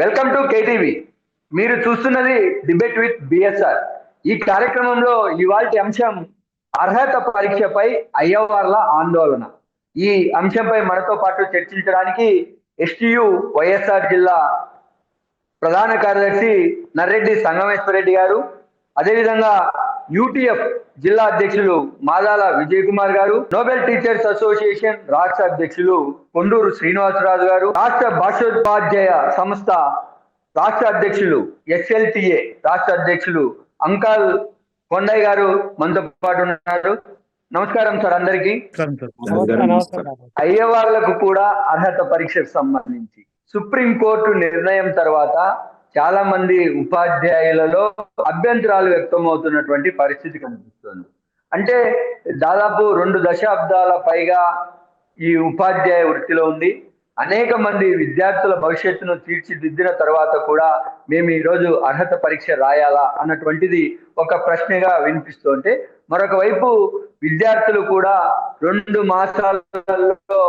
Welcome to KTV. మీరు చూస్తున్నది debate with BSR. ఈ కార్యక్రమంలో ఇవాళ అంశం అర్హత పరీక్షపై అయ్యవార్ల ఆందోళన. ఈ అంశంపై మనతో పాటు చర్చించడానికి ఎస్టియు వైఎస్ఆర్ జిల్లా ప్రధాన కార్యదర్శి నర్రెడ్డి సంగమేశ్వరరెడ్డి గారు. అదేవిధంగా యూటీఎఫ్ జిల్లా అధ్యక్షులు మాదాల విజయ్ కుమార్ గారు నోబెల్ టీచర్స్ అసోసియేషన్ రాష్ట్ర అధ్యక్షులు కొండూరు శ్రీనివాసరాజు గారు రాష్ట్ర భాషోపాధ్యాయ సంస్థ రాష్ట్ర అధ్యక్షులు ఎస్ఎల్టిఏ రాష్ట్ర అధ్యక్షులు అంకాల్ కొండయ్య గారు మనతో పాటు ఉన్నారు. నమస్కారం సార్ అందరికీ. అయ్యవార్లకు కూడా అర్హత పరీక్షకు సంబంధించి సుప్రీం కోర్టు నిర్ణయం తర్వాత చాలా మంది ఉపాధ్యాయులలో అభ్యంతరాలు వ్యక్తమవుతున్నటువంటి పరిస్థితి కనిపిస్తుంది. అంటే దాదాపు రెండు దశాబ్దాల పైగా ఈ ఉపాధ్యాయ వృత్తిలో ఉంది. అనేక మంది విద్యార్థుల భవిష్యత్తును తీర్చిదిద్దిన తర్వాత కూడా మేము ఈరోజు అర్హత పరీక్ష రాయాలా అన్నటువంటిది ఒక ప్రశ్నగా వినిపిస్తుంటే మరొక వైపు విద్యార్థులు కూడా రెండు మాసాలలో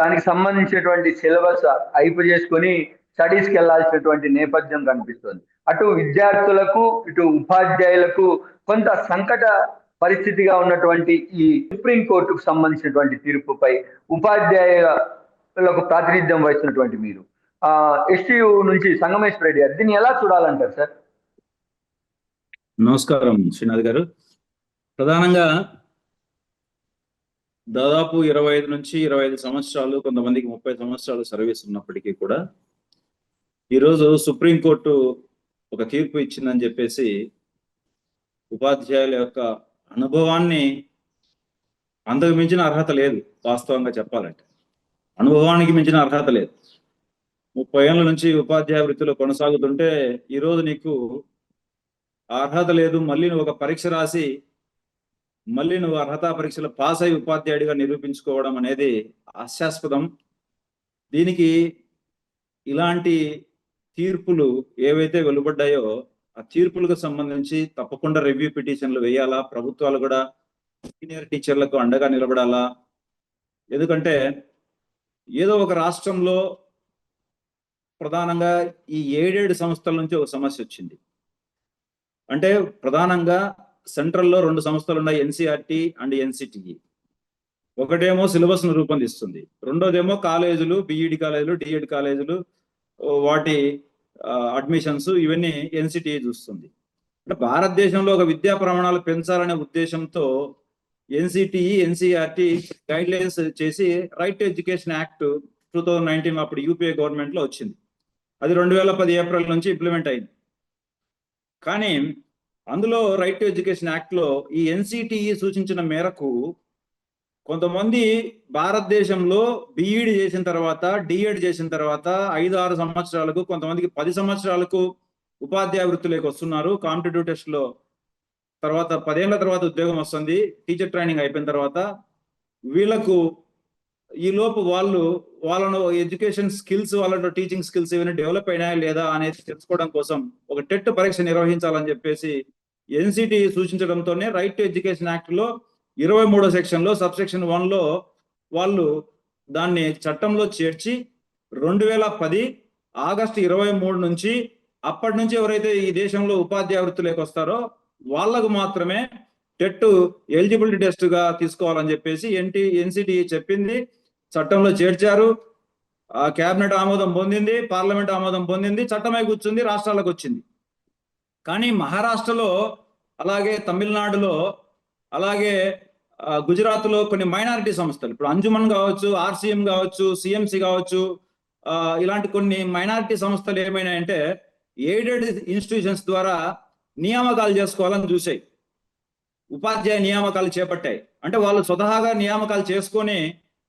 దానికి సంబంధించినటువంటి సిలబస్ అయిపు చేసుకొని స్టడీస్కి వెళ్ళాల్సినటువంటి నేపథ్యం కనిపిస్తుంది. అటు విద్యార్థులకు ఇటు ఉపాధ్యాయులకు కొంత సంకట పరిస్థితిగా ఉన్నటువంటి ఈ సుప్రీంకోర్టుకు సంబంధించినటువంటి తీర్పుపై ఉపాధ్యాయులకు ప్రాతినిధ్యం వహిస్తున్నటువంటి మీరు. ఎస్టీయు నుంచి సంగమేశ్వర రెడ్డి గారు దీన్ని ఎలా చూడాలంటారు సార్? నమస్కారం శ్రీనాథ్ గారు. ప్రధానంగా దాదాపు ఇరవై ఐదు నుంచి ఇరవై ఐదు సంవత్సరాలు కొంతమందికి ముప్పై సంవత్సరాలు సర్వీస్ ఉన్నప్పటికీ కూడా ఈరోజు సుప్రీంకోర్టు ఒక తీర్పు ఇచ్చిందని చెప్పేసి ఉపాధ్యాయుల యొక్క అనుభవాన్ని అంతకు మించిన అర్హత లేదు వాస్తవంగా చెప్పాలంటే. అనుభవానికి మించిన అర్హత లేదు. ముప్పై ఏళ్ళ నుంచి ఉపాధ్యాయ వృత్తిలో కొనసాగుతుంటే ఈరోజు నీకు అర్హత లేదు మళ్ళీ నువ్వు ఒక పరీక్ష రాసి మళ్ళీ నువ్వు అర్హత పరీక్షలు పాస్ అయి ఉపాధ్యాయుడిగా నిరూపించుకోవడం అనేది హాస్యాస్పదం. దీనికి ఇలాంటి తీర్పులు ఏవైతే వెలువడ్డాయో ఆ తీర్పులకు సంబంధించి తప్పకుండా రివ్యూ పిటిషన్లు వేయాలా? ప్రభుత్వాలు కూడా సీనియర్ టీచర్లకు అండగా నిలబడాలా? ఎందుకంటే ఏదో ఒక రాష్ట్రంలో ప్రధానంగా ఈ ఏడేడు సంస్థల నుంచి ఒక సమస్య వచ్చింది. అంటే ప్రధానంగా సెంట్రల్లో రెండు సంస్థలు ఉన్నాయి ఎన్సిఆర్టి అండ్ ఎన్సిటిఈ ఒకటేమో సిలబస్ను రూపొందిస్తుంది. రెండోదేమో కాలేజీలు బీఈడి కాలేజీలు డిఎడ్ కాలేజీలు వాటి అడ్మిషన్స్ ఇవన్నీ ఎన్సిటిఈ చూస్తుంది. అంటే భారతదేశంలో ఒక విద్యా ప్రమాణాలు పెంచాలనే ఉద్దేశంతో ఎన్సిటిఈ ఎన్సిఆర్టి గైడ్ లైన్స్ చేసి right to education act two thousand nineteen అప్పుడు యూపీఏ గవర్నమెంట్లో వచ్చింది. అది రెండు వేల పది ఏప్రిల్ నుంచి ఇంప్లిమెంట్ అయింది. కానీ అందులో రైట్ టు ఎడ్యుకేషన్ యాక్ట్లో ఈ ఎన్సిటిఈ సూచించిన మేరకు కొంతమంది భారతదేశంలో బిఈడి చేసిన తర్వాత డిఎడ్ చేసిన తర్వాత ఐదు ఆరు సంవత్సరాలకు కొంతమందికి పది సంవత్సరాలకు ఉపాధ్యాయ వృత్తిలోకి వస్తున్నారు. కాంపిటేటివ్ టెస్ట్లో తర్వాత పదేళ్ళ తర్వాత ఉద్యోగం వస్తుంది. టీచర్ ట్రైనింగ్ అయిపోయిన తర్వాత వీళ్ళకు ఈ లోపు వాళ్ళు వాళ్ళను ఎడ్యుకేషన్ స్కిల్స్ వాళ్ళ టీచింగ్ స్కిల్స్ ఏమైనా డెవలప్ అయినాయా లేదా అనేది తెలుసుకోవడం కోసం ఒక టెట్ పరీక్ష నిర్వహించాలని చెప్పేసి ఎన్సిటి సూచించడంతోనే రైట్ టు ఎడ్యుకేషన్ యాక్ట్లో ఇరవై మూడో సెక్షన్లో సబ్సెక్షన్ సబ్ సెక్షన్ వాళ్ళు దాన్ని చట్టంలో చేర్చి రెండు వేల పది ఆగస్టు ఇరవై మూడు నుంచి అప్పటి నుంచి ఎవరైతే ఈ దేశంలో ఉపాధ్యాయ వృత్తిలోకి వస్తారో వాళ్ళకు మాత్రమే టెట్ ఎలిజిబిలిటీ టెస్ట్గా తీసుకోవాలని చెప్పేసి ఎన్టీ ఎన్సిటి చెప్పింది. చట్టంలో చేర్చారు. ఆ కేబినెట్ ఆమోదం పొందింది పార్లమెంట్ ఆమోదం పొందింది చట్టమై కూర్చుంది రాష్ట్రాలకు వచ్చింది. కానీ మహారాష్ట్రలో అలాగే తమిళనాడులో అలాగే గుజరాత్లో కొన్ని మైనారిటీ సంస్థలు. ఇప్పుడు అంజుమన్ కావచ్చు ఆర్సీఎం కావచ్చు సిఎంసి కావచ్చు ఇలాంటి కొన్ని మైనారిటీ సంస్థలు ఏమైనాయంటే ఎయిడెడ్ ఇన్స్టిట్యూషన్స్ ద్వారా నియామకాలు చేసుకోవాలని చూసాయి ఉపాధ్యాయ నియామకాలు చేపట్టాయి. అంటే వాళ్ళు స్వతహాగా నియామకాలు చేసుకొని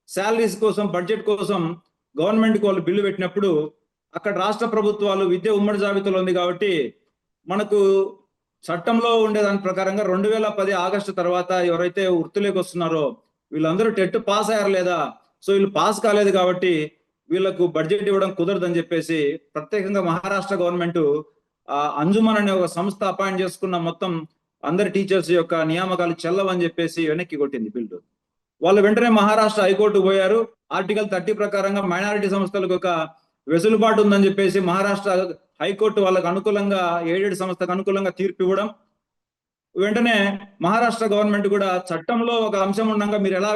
శాలరీస్ కోసం బడ్జెట్ కోసం గవర్నమెంట్కి వాళ్ళు బిల్లు పెట్టినప్పుడు అక్కడ రాష్ట్ర ప్రభుత్వాలు విద్య ఉమ్మడి జాబితాలో ఉంది కాబట్టి మనకు చట్టంలో ఉండే దాని ప్రకారంగా రెండు వేల పది ఆగస్టు తర్వాత ఎవరైతే వృత్తిలోకి వస్తున్నారో వీళ్ళందరూ టెట్ పాస్ అయ్యారు లేదా? సో వీళ్ళు పాస్ కాలేదు కాబట్టి వీళ్ళకు బడ్జెట్ ఇవ్వడం కుదరదని చెప్పేసి ప్రత్యేకంగా మహారాష్ట్ర గవర్నమెంట్ ఆ అంజుమన్ అనే ఒక సంస్థ అపాయింట్ చేసుకున్న మొత్తం అందరి టీచర్స్ యొక్క నియామకాలు చెల్లవని చెప్పేసి వెనక్కి కొట్టింది బిల్లు. వాళ్ళు వెంటనే మహారాష్ట్ర హైకోర్టు పోయారు. ఆర్టికల్ థర్టీ ప్రకారంగా మైనారిటీ సంస్థలకు ఒక వెసులుబాటు ఉందని చెప్పేసి మహారాష్ట్ర హైకోర్టు వాళ్ళకు అనుకూలంగా ఎయిడెడ్ సంస్థకు అనుకూలంగా తీర్పు ఇవ్వడం వెంటనే మహారాష్ట్ర గవర్నమెంట్ కూడా చట్టంలో ఒక అంశం ఉండగా మీరు ఎలా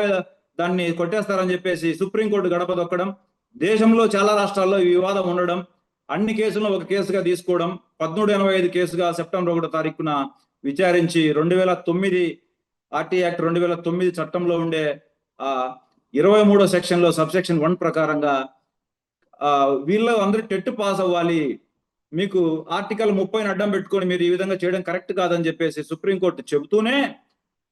దాన్ని కొట్టేస్తారని చెప్పేసి సుప్రీంకోర్టు గడప దొక్కడం దేశంలో చాలా రాష్ట్రాల్లో ఈ వివాదం ఉండడం అన్ని కేసులను ఒక కేసుగా తీసుకోవడం పదమూడు ఎనభై ఐదు కేసుగా సెప్టెంబర్ ఒకటో తారీఖున విచారించి రెండు వేల తొమ్మిది ఆర్టీ యాక్ట్ రెండు వేల తొమ్మిది చట్టంలో ఉండే ఆ ఇరవై మూడో సెక్షన్లో సబ్ సెక్షన్ వన్ ప్రకారంగా ఆ వీళ్ళు అందరూ టెట్ పాస్ అవ్వాలి మీకు ఆర్టికల్ ముప్పైని అడ్డం పెట్టుకొని మీరు ఈ విధంగా చేయడం కరెక్ట్ కాదని చెప్పేసి సుప్రీంకోర్టు చెబుతూనే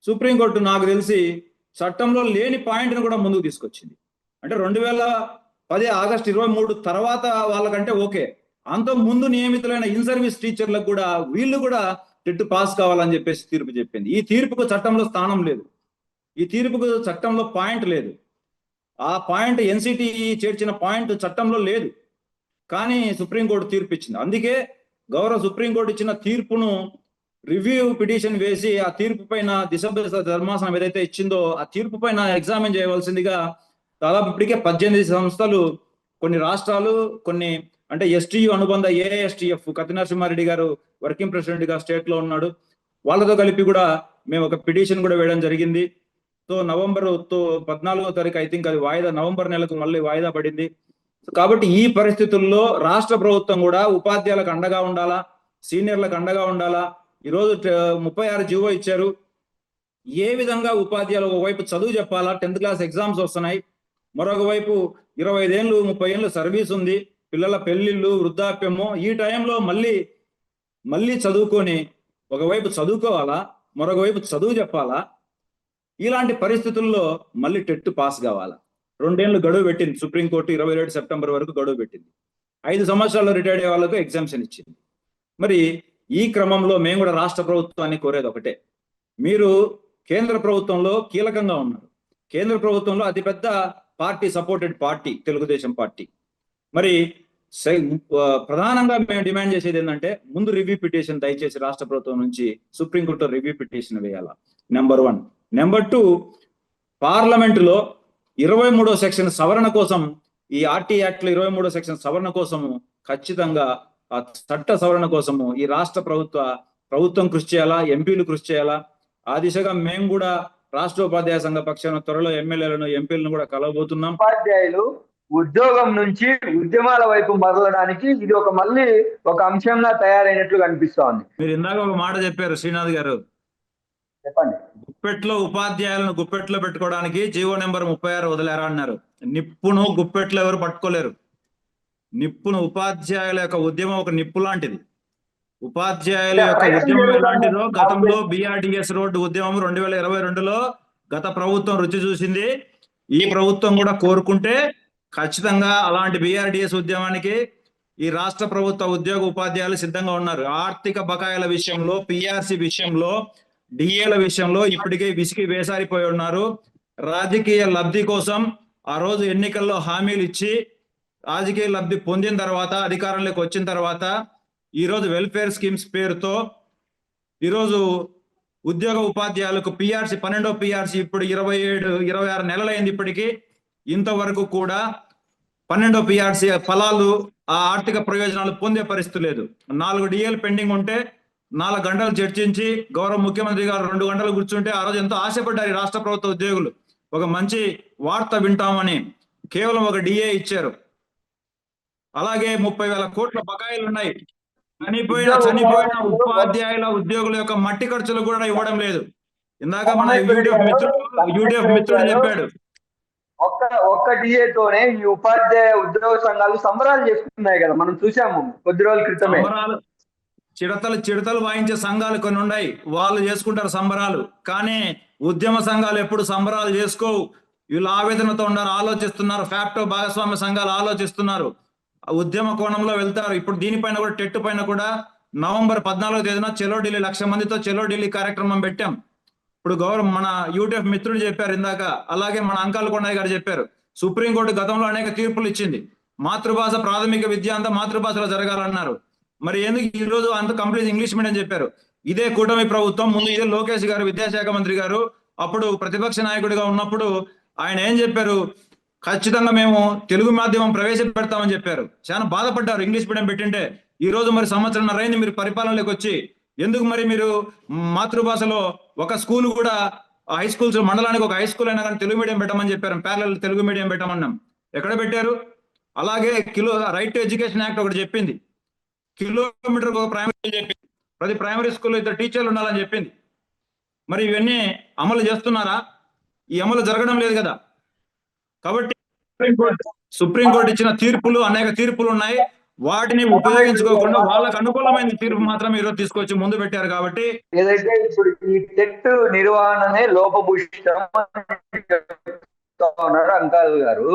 సుప్రీంకోర్టు నాకు తెలిసి చట్టంలో లేని పాయింట్ని కూడా ముందుకు తీసుకొచ్చింది. అంటే రెండు వేల పది ఆగస్ట్ ఇరవై మూడు తర్వాత వాళ్ళకంటే ఓకే. అంత ముందు నియమితులైన ఇన్ సర్వీస్ టీచర్లకు కూడా వీళ్ళు కూడా టెట్ పాస్ కావాలని చెప్పేసి తీర్పు చెప్పింది. ఈ తీర్పుకు చట్టంలో స్థానం లేదు. ఈ తీర్పుకు చట్టంలో పాయింట్ లేదు. ఆ పాయింట్ ఎన్సిటి చేర్చిన పాయింట్ చట్టంలో లేదు. కానీ సుప్రీంకోర్టు తీర్పు ఇచ్చింది అందుకే గౌరవ సుప్రీంకోర్టు ఇచ్చిన తీర్పును రివ్యూ పిటిషన్ వేసి ఆ తీర్పు పైన దిశ ధర్మాసనం ఏదైతే ఇచ్చిందో ఆ తీర్పు పైన ఎగ్జామిన్ చేయవలసిందిగా దాదాపు ఇప్పటికే పద్దెనిమిది సంస్థలు కొన్ని రాష్ట్రాలు కొన్ని అంటే ఎస్టీయు అనుబంధ ఏఎస్టీఎఫ్ కత్తి నరసింహారెడ్డి గారు వర్కింగ్ ప్రెసిడెంట్గా స్టేట్లో ఉన్నాడు. వాళ్ళతో కలిపి కూడా మేము ఒక పిటిషన్ కూడా వేయడం జరిగింది. సో నవంబర్తో పద్నాలుగో తారీఖు ఐ థింక్ అది వాయిదా నవంబర్ నెలకు మళ్ళీ వాయిదా పడింది. కాబట్టి ఈ పరిస్థితుల్లో రాష్ట్ర ప్రభుత్వం కూడా ఉపాధ్యాయులకు అండగా ఉండాలా? సీనియర్లకు అండగా ఉండాలా? ఈరోజు ముప్పై ఆరు జీవో ఇచ్చారు. ఏ విధంగా ఉపాధ్యాయులు ఒకవైపు చదువు చెప్పాలా? టెన్త్ క్లాస్ ఎగ్జామ్స్ వస్తున్నాయి. మరొక వైపు ఇరవై ఐదేళ్ళు ముప్పై ఏళ్ళు సర్వీస్ ఉంది. పిల్లల పెళ్ళిళ్ళు వృద్ధాప్యము. ఈ టైంలో మళ్ళీ మళ్ళీ చదువుకొని ఒకవైపు చదువుకోవాలా? మరొక వైపు చదువు చెప్పాలా? ఇలాంటి పరిస్థితుల్లో మళ్ళీ టెట్ పాస్ కావాలా? రెండేళ్ళు గడువు పెట్టింది. సుప్రీంకోర్టు ఇరవై ఏడు సెప్టెంబర్ వరకు గడువు పెట్టింది. ఐదు సంవత్సరాల్లో రిటైర్డ్ అయ్యే వాళ్ళకు ఎగ్జామ్షన్ ఇచ్చింది. మరి ఈ క్రమంలో మేము కూడా రాష్ట్ర ప్రభుత్వాన్ని కోరేది ఒకటే. మీరు కేంద్ర ప్రభుత్వంలో కీలకంగా ఉన్నారు. కేంద్ర ప్రభుత్వంలో అతిపెద్ద party supported party Telugu Desam party. మరి ప్రధానంగా మేము డిమాండ్ చేసేది ఏంటంటే ముందు రివ్యూ పిటిషన్ దయచేసి రాష్ట్ర ప్రభుత్వం నుంచి సుప్రీంకోర్టు రివ్యూ పిటిషన్ వేయాలా? Number one. నెంబర్ టూ పార్లమెంట్లో ఇరవై మూడో సెక్షన్ సవరణ కోసం ఈ ఆర్టీ యాక్ట్లో ఇరవై మూడో సెక్షన్ సవరణ కోసము ఖచ్చితంగా ఆ చట్ట సవరణ కోసము ఈ రాష్ట్ర ప్రభుత్వ ప్రభుత్వం కృషి చేయాలా ఎంపీలు కృషి చేయాలా? ఆ దిశగా మేము కూడా రాష్ట్ర ఉపాధ్యాయ సంఘ పక్షాన త్వరలో ఎమ్మెల్యేలను ఎంపీలను కూడా కలవబోతున్నాం. ఉపాధ్యాయులు ఉద్యోగం నుంచి ఉద్యమాల వైపు మరలడానికి ఇది ఒక మళ్ళీ ఒక అంశంగా తయారైనట్లు కనిపిస్తోంది. మీరు ఇందాక ఒక మాట చెప్పారు శ్రీనాథ్ గారు. చెప్పండి. గుప్పెట్లో ఉపాధ్యాయులను గుప్పెట్లో పెట్టుకోవడానికి జీవో నెంబర్ ముప్పై ఆరు వదిలేరా అన్నారు. నిప్పును గుప్పెట్లో ఎవరు పట్టుకోలేరు. నిప్పును ఉపాధ్యాయుల యొక్క ఉద్యమం ఒక నిప్పు లాంటిది. ఉపాధ్యాయుల యొక్క ఉద్యమం ఎలాంటిదో గతంలో బిఆర్డిఎస్ రోడ్డు ఉద్యమం రెండు వేల ఇరవై రెండులో గత ప్రభుత్వం రుచి చూసింది. ఈ ప్రభుత్వం కూడా కోరుకుంటే ఖచ్చితంగా అలాంటి బిఆర్డిఎస్ ఉద్యమానికి ఈ రాష్ట్ర ప్రభుత్వ ఉద్యోగ ఉపాధ్యాయులు సిద్ధంగా ఉన్నారు. ఆర్థిక బకాయిల విషయంలో పిఆర్సి విషయంలో డిఏల విషయంలో ఇప్పటికే విసిగి వేసారిపోయి ఉన్నారు. రాజకీయ లబ్ధి కోసం ఆ రోజు ఎన్నికల్లో హామీలు ఇచ్చి రాజకీయ లబ్ధి పొందిన తర్వాత అధికారంలోకి వచ్చిన తర్వాత ఈరోజు వెల్ఫేర్ స్కీమ్స్ పేరుతో ఈరోజు ఉద్యోగ ఉపాధ్యాయులకు పిఆర్సీ పన్నెండో పిఆర్సీ ఇప్పుడు ఇరవై ఏడు ఇరవై ఆరు నెలలైంది ఇప్పటికీ. ఇంతవరకు కూడా పన్నెండో పిఆర్సీ ఫలాలు ఆ ఆర్థిక ప్రయోజనాలు పొందే పరిస్థితి లేదు. నాలుగు డిఏలు పెండింగ్ ఉంటే నాలుగు గంటలు చర్చించి గౌరవ ముఖ్యమంత్రి గారు రెండు గంటలు కూర్చుంటే ఆ రోజు ఎంతో ఆశపడ్డారు ఈ రాష్ట్ర ప్రభుత్వ ఉద్యోగులు. ఒక మంచి వార్త వింటామని కేవలం ఒక డిఏ ఇచ్చారు. అలాగే ముప్పై వేల కోట్ల బకాయిలు ఉన్నాయి. చనిపోయిన చనిపోయిన ఉపాధ్యాయుల ఉద్యోగుల యొక్క మట్టి ఖర్చులు కూడా ఇవ్వడం లేదు. ఇందాక మన యూడిఎఫ్ మిత్రుడు యూడిఎఫ్ మిత్రుడు చెప్పాడు. ఒక్క ఒక్క డిఏతోనే ఈ ఉపాధ్యాయ ఉద్యోగ సంఘాలు సంబరాలు చేసుకున్నాయి కదా. మనం చూసాము కొద్ది రోజుల క్రితమే. చిడతలు చిడతలు వాయించే సంఘాలు కొన్ని ఉన్నాయి. వాళ్ళు చేసుకుంటారు సంబరాలు. కానీ ఉద్యమ సంఘాలు ఎప్పుడు సంబరాలు చేసుకోవు. వీళ్ళు ఆవేదనతో ఉన్నారు ఆలోచిస్తున్నారు. ఫ్యాక్టో భాగస్వామ్య సంఘాలు ఆలోచిస్తున్నారు. ఆ ఉద్యమ కోణంలో వెళ్తారు. ఇప్పుడు దీనిపైన కూడా టెట్ పైన కూడా నవంబర్ పద్నాలుగో తేదీన చెలో ఢిల్లీ లక్ష మందితో చెలో ఢిల్లీ కార్యక్రమం పెట్టాం. ఇప్పుడు గౌరవం మన యూటీఎఫ్ మిత్రుడు చెప్పారు ఇందాక. అలాగే మన అంకాల కొండయ్య గారు చెప్పారు. సుప్రీంకోర్టు గతంలో అనేక తీర్పులు ఇచ్చింది. మాతృభాష ప్రాథమిక విద్య అంతా మాతృభాషలో జరగాలన్నారు. మరి ఎందుకు ఈ రోజు అంత కంప్లీట్ ఇంగ్లీష్ మీడియం చెప్పారు? ఇదే కూటమి ప్రభుత్వం ముందు ఇదే లోకేష్ గారు విద్యాశాఖ మంత్రి గారు అప్పుడు ప్రతిపక్ష నాయకుడిగా ఉన్నప్పుడు ఆయన ఏం చెప్పారు? ఖచ్చితంగా మేము తెలుగు మాధ్యమం ప్రవేశపెడతామని చెప్పారు. చాలా బాధపడ్డారు ఇంగ్లీష్ మీడియం పెట్టింటే. ఈ రోజు మరి సంవత్సరం అయింది మీరు పరిపాలనలోకి వచ్చి. ఎందుకు మరి మీరు మాతృభాషలో ఒక స్కూల్ కూడా హై స్కూల్స్ మండలానికి ఒక హై స్కూల్ అయినా కానీ తెలుగు మీడియం పెట్టమని చెప్పారు. ప్యారల తెలుగు మీడియం పెట్టమన్నాం. ఎక్కడ పెట్టారు? అలాగే kilo right to education act ఒకటి చెప్పింది. కిలోమీటర్ ఒక ప్రైమరీ చెప్పింది ప్రతి ప్రైమరీ స్కూల్లో ఇద్దరు టీచర్లు ఉండాలని చెప్పింది. మరి ఇవన్నీ అమలు చేస్తున్నారా? ఈ అమలు జరగడం లేదు కదా. కాబట్టి సుప్రీంకోర్టు సుప్రీంకోర్టు ఇచ్చిన తీర్పులు అనేక తీర్పులు ఉన్నాయి. వాటిని ఉపయోగించుకోకుండా వాళ్ళకు అనుకూలమైన తీర్పు మాత్రం ఈరోజు తీసుకొచ్చి ముందు పెట్టారు కాబట్టి ఏదైతే ఇప్పుడు ఈ టెట్ నిర్వహణనే లోపభూషితం చెప్తా అంకాల్ గారు.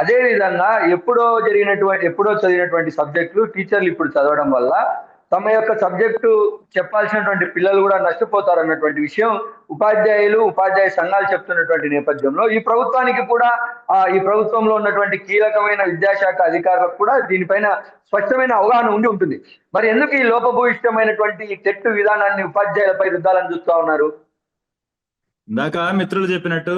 అదే విధంగా ఎప్పుడో జరిగినటువంటి ఎప్పుడో చదివినటువంటి సబ్జెక్టులు టీచర్లు ఇప్పుడు చదవడం వల్ల తమ యొక్క సబ్జెక్టు చెప్పాల్సినటువంటి పిల్లలు కూడా నష్టపోతారు అన్నటువంటి విషయం ఉపాధ్యాయులు ఉపాధ్యాయ సంఘాలు చెప్తున్నటువంటి నేపథ్యంలో ఈ ప్రభుత్వానికి కూడా ఆ ఈ ప్రభుత్వంలో ఉన్నటువంటి కీలకమైన విద్యాశాఖ అధికారులకు కూడా దీనిపైన స్పష్టమైన అవగాహన ఉండి ఉంటుంది. మరి ఎందుకు ఈ లోపభూయిష్టమైనటువంటి ఈ టెట్ విధానాన్ని ఉపాధ్యాయులపై రుద్దాలని చూస్తా ఉన్నారు? ఇందాక మిత్రులు చెప్పినట్టు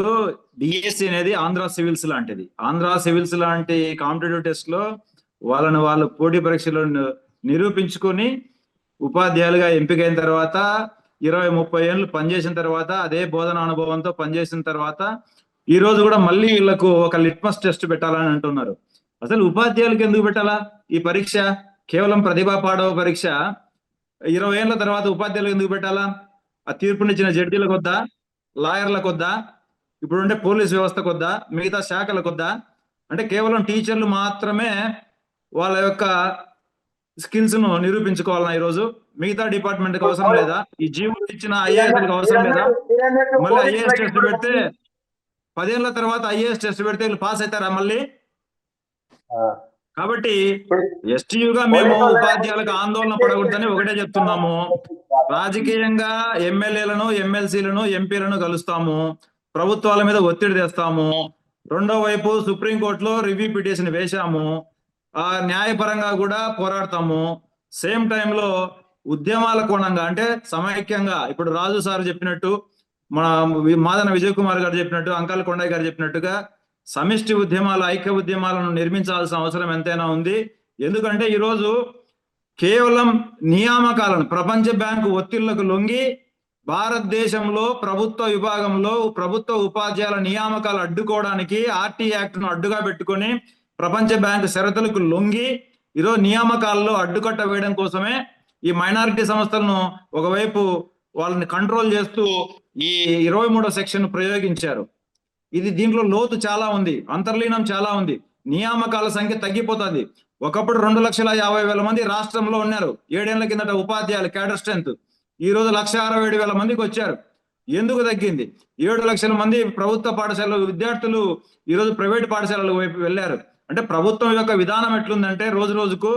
డిఎస్సి అనేది ఆంధ్ర సివిల్స్ లాంటిది. ఆంధ్ర సివిల్స్ లాంటి కాంపిటేటివ్ టెస్ట్లో వాళ్ళను వాళ్ళు పోటీ పరీక్షలో నిరూపించుకొని ఉపాధ్యాయులుగా ఎంపికైన తర్వాత ఇరవై ముప్పై ఏళ్ళు పనిచేసిన తర్వాత అదే బోధన అనుభవంతో పనిచేసిన తర్వాత ఈ రోజు కూడా మళ్ళీ వీళ్ళకు ఒక లిట్మస్ టెస్ట్ పెట్టాలని అంటున్నారు. అసలు ఉపాధ్యాయులకు ఎందుకు పెట్టాలా? ఈ పరీక్ష కేవలం ప్రతిభా పాడవ పరీక్ష ఇరవై ఏళ్ళ తర్వాత ఉపాధ్యాయులకు ఎందుకు పెట్టాలా? ఆ తీర్పునిచ్చిన జడ్జీలకు వద్దా? లాయర్లకు వద్దా ఇప్పుడుండే పోలీస్ వ్యవస్థకు వద్దా మిగతా శాఖలకు వద్దా అంటే కేవలం టీచర్లు మాత్రమే వాళ్ళ యొక్క స్కిల్స్ను నిరూపించుకోవాలన్నా ఈరోజు? మిగతా డిపార్ట్మెంట్కి అవసరం లేదా? ఈ జీవో ఇచ్చిన ఐఏఎస్ అవసరం లేదా? మళ్ళీ ఐఏఎస్ టెస్ట్ పెడితే పదేళ్ళ తర్వాత ఐఏఎస్ టెస్ట్ పెడితే వీళ్ళు పాస్ అవుతారా మళ్ళీ? కాబట్టి ఎస్టీయుగా మేము ఉపాధ్యాయులకు ఆందోళన పడకూడదని ఒకటే చెప్తున్నాము. రాజకీయంగా ఎమ్మెల్యేలను ఎమ్మెల్సీలను ఎంపీలను కలుస్తాము. ప్రభుత్వాల మీద ఒత్తిడి తెస్తాము. రెండో వైపు సుప్రీంకోర్టులో రివ్యూ పిటిషన్ వేశాము. ఆ న్యాయపరంగా కూడా పోరాడతాము. సేమ్ టైంలో ఉద్యమాల కోణంగా అంటే సమైక్యంగా ఇప్పుడు రాజు సార్ చెప్పినట్టు మన మాదన విజయ్ కుమార్ గారు చెప్పినట్టు అంకల్ కొండయ్య గారు చెప్పినట్టుగా సమిష్టి ఉద్యమాలు ఐక్య ఉద్యమాలను నిర్మించాల్సిన అవసరం ఎంతైనా ఉంది. ఎందుకంటే ఈరోజు కేవలం నియామకాలను ప్రపంచ బ్యాంకు ఒత్తిళ్ళకు లొంగి భారతదేశంలో ప్రభుత్వ విభాగంలో ప్రభుత్వ ఉపాధ్యాయుల నియామకాలు అడ్డుకోవడానికి ఆర్టీ యాక్ట్ను అడ్డుగా పెట్టుకొని ప్రపంచ బ్యాంకు షరతులకు లొంగి ఈరోజు నియామకాల్లో అడ్డుకట్ట వేయడం కోసమే ఈ మైనారిటీ సంస్థలను ఒకవైపు వాళ్ళని కంట్రోల్ చేస్తూ ఈ ఇరవై మూడో సెక్షన్ ప్రయోగించారు. ఇది దీంట్లో లోతు చాలా ఉంది అంతర్లీనం చాలా ఉంది. నియామకాల సంఖ్య తగ్గిపోతుంది. ఒకప్పుడు రెండు లక్షల యాభై వేల మంది రాష్ట్రంలో ఉన్నారు. ఏడేళ్ళ కిందట ఉపాధ్యాయులు క్యాడర్ స్ట్రెంత్ ఈ రోజు లక్ష అరవై ఏడు వేల మందికి వచ్చారు. ఎందుకు తగ్గింది? ఏడు లక్షల మంది ప్రభుత్వ పాఠశాల విద్యార్థులు ఈరోజు ప్రైవేట్ పాఠశాలల వైపు వెళ్ళారు. అంటే ప్రభుత్వం యొక్క విధానం ఎట్లుందంటే రోజు రోజుకు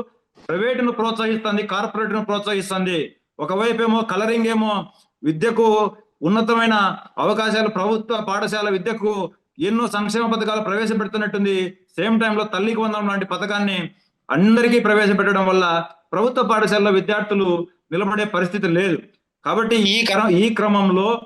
ప్రైవేటును ప్రోత్సహిస్తుంది కార్పొరేట్ను ప్రోత్సహిస్తుంది. ఒకవైపు ఏమో కలరింగ్ ఏమో విద్యకు ఉన్నతమైన అవకాశాలు ప్రభుత్వ పాఠశాల విద్యకు ఎన్నో సంక్షేమ పథకాలు ప్రవేశపెడుతున్నట్టుంది. సేమ్ టైంలో తల్లికి వందనం లాంటి పథకాన్ని అందరికీ ప్రవేశపెట్టడం వల్ల ప్రభుత్వ పాఠశాలలో విద్యార్థులు నిలబడే పరిస్థితి లేదు. కాబట్టి ఈ క్రమ ఈ క్రమంలో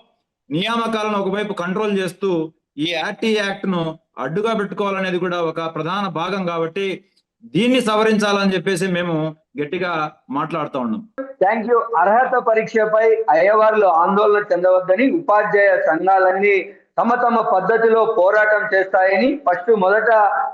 నియామకాలను ఒకవైపు కంట్రోల్ చేస్తూ ఈ ఆర్టీ యాక్ట్ను అడ్డుగా పెట్టుకోవాలనేది కూడా ఒక ప్రధాన భాగం కాబట్టి దీన్ని సవరించాలని చెప్పేసి మేము గట్టిగా మాట్లాడుతూ ఉన్నాం. థ్యాంక్ యూ అర్హత పరీక్షపై అయ్యవార్లు ఆందోళన చెందవద్దని ఉపాధ్యాయ సంఘాలన్నీ తమ తమ పద్ధతిలో పోరాటం చేస్తాయని ఫస్ట్ మొదట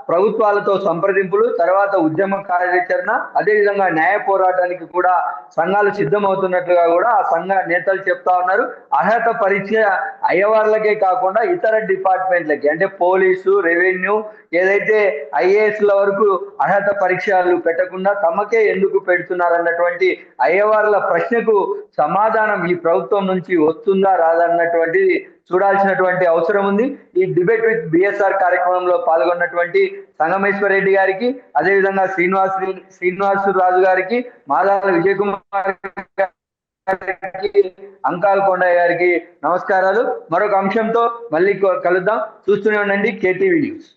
ప్రభుత్వాలతో సంప్రదింపులు తర్వాత ఉద్యమ కార్యాచరణ అదేవిధంగా న్యాయ పోరాటానికి కూడా సంఘాలు సిద్ధమవుతున్నట్లుగా కూడా ఆ సంఘ నేతలు చెప్తా ఉన్నారు. అర్హత పరీక్ష అయ్యవార్లకే కాకుండా ఇతర డిపార్ట్మెంట్లకి అంటే పోలీసు రెవెన్యూ ఏదైతే ఐఏఎస్ ల వరకు అర్హత పరీక్షలు పెట్టకుండా తమకే ఎందుకు పెడుతున్నారన్నటువంటి అయ్యవార్ల ప్రశ్నకు సమాధానం ఈ ప్రభుత్వం నుంచి వస్తుందా రాదన్నటువంటిది చూడాల్సినటువంటి అవసరం ఉంది. ఈ డిబేట్ విత్ బిఎస్ఆర్ కార్యక్రమంలో పాల్గొన్నటువంటి సంగమేశ్వర్ రెడ్డి గారికి అదేవిధంగా శ్రీనివాస్ శ్రీనివాస్ రాజు గారికి మాదాల విజయ్ కుమార్ గారికి అంకాల్ కొండయ్య గారికి నమస్కారాలు. మరొక అంశంతో మళ్ళీ కలుద్దాం. చూస్తూనే ఉండండి కేటీవీ న్యూస్.